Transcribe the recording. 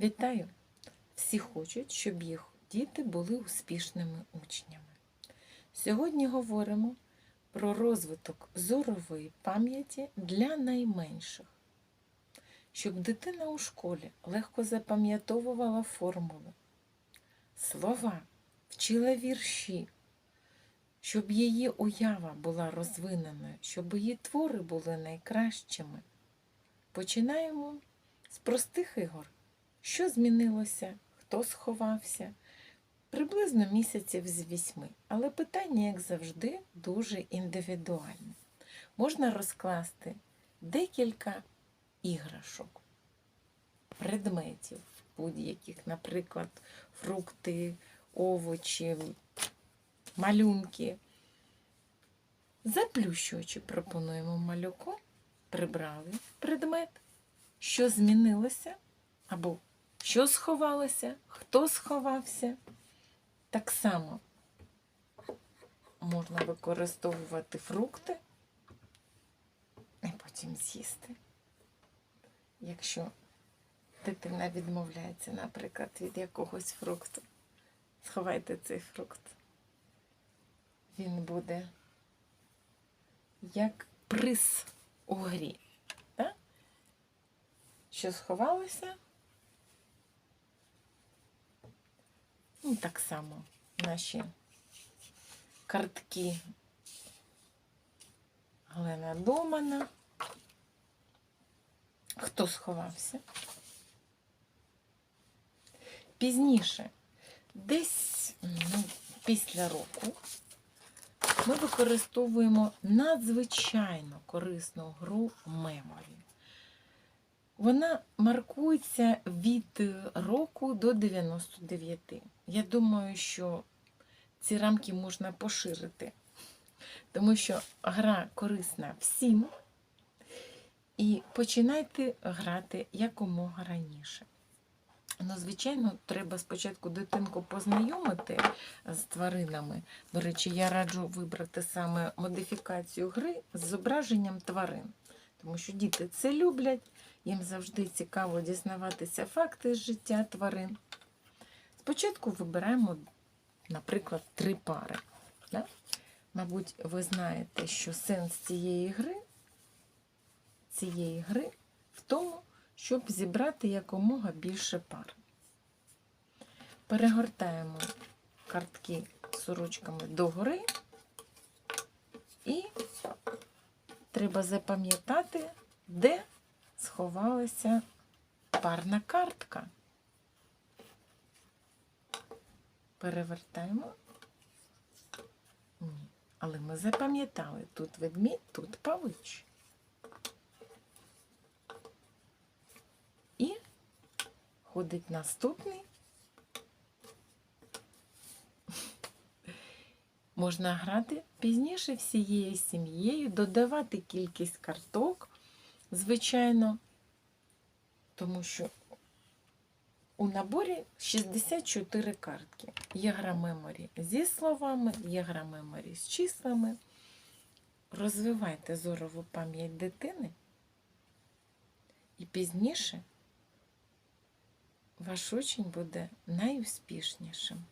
Вітаю! Всі хочуть, щоб їх діти були успішними учнями. Сьогодні говоримо про розвиток зорової пам'яті для найменших, щоб дитина у школі легко запам'ятовувала формули, слова, вчила вірші, щоб її уява була розвиненою, щоб її твори були найкращими. Починаємо з простих ігор. Що змінилося? Хто сховався? Приблизно місяців з вісьми. Але питання, як завжди, дуже індивідуальне. Можна розкласти декілька іграшок, предметів будь-яких, наприклад, фрукти, овочі, малюнки. Заплющуючи, пропонуємо малюку, прибрали предмет, що змінилося, або що сховалося, хто сховався. Так само можна використовувати фрукти і потім з'їсти. Якщо дитина відмовляється, наприклад, від якогось фрукту, сховайте цей фрукт. Він буде як приз у грі. Так? Що сховалося? Ну, так само наші картки Галина Домана. Хто сховався? Пізніше, десь ну, після року, ми використовуємо надзвичайно корисну гру Memory. Вона маркується від року до 99. Я думаю, що ці рамки можна поширити, тому що гра корисна всім. І починайте грати якомога раніше. Ну, звичайно, треба спочатку дитинку познайомити з тваринами. До речі, я раджу вибрати саме модифікацію гри з зображенням тварин, тому що діти це люблять. Їм завжди цікаво дізнаватися факти з життя тварин. Спочатку вибираємо, наприклад, три пари. Да? Мабуть, ви знаєте, що сенс цієї гри, цієї гри в тому, щоб зібрати якомога більше пар. Перегортаємо картки сорочками догори і треба запам'ятати, де сховалася парна картка. Перевертаємо. Ні. Але ми запам'ятали, тут ведмідь, тут павич. І ходить наступний. Можна грати пізніше всією сім'єю, додавати кількість карток звичайно, тому що у наборі 64 картки. Є гра меморі зі словами, є гра меморі з числами. Розвивайте зорову пам'ять дитини, і пізніше ваш учень буде найуспішнішим.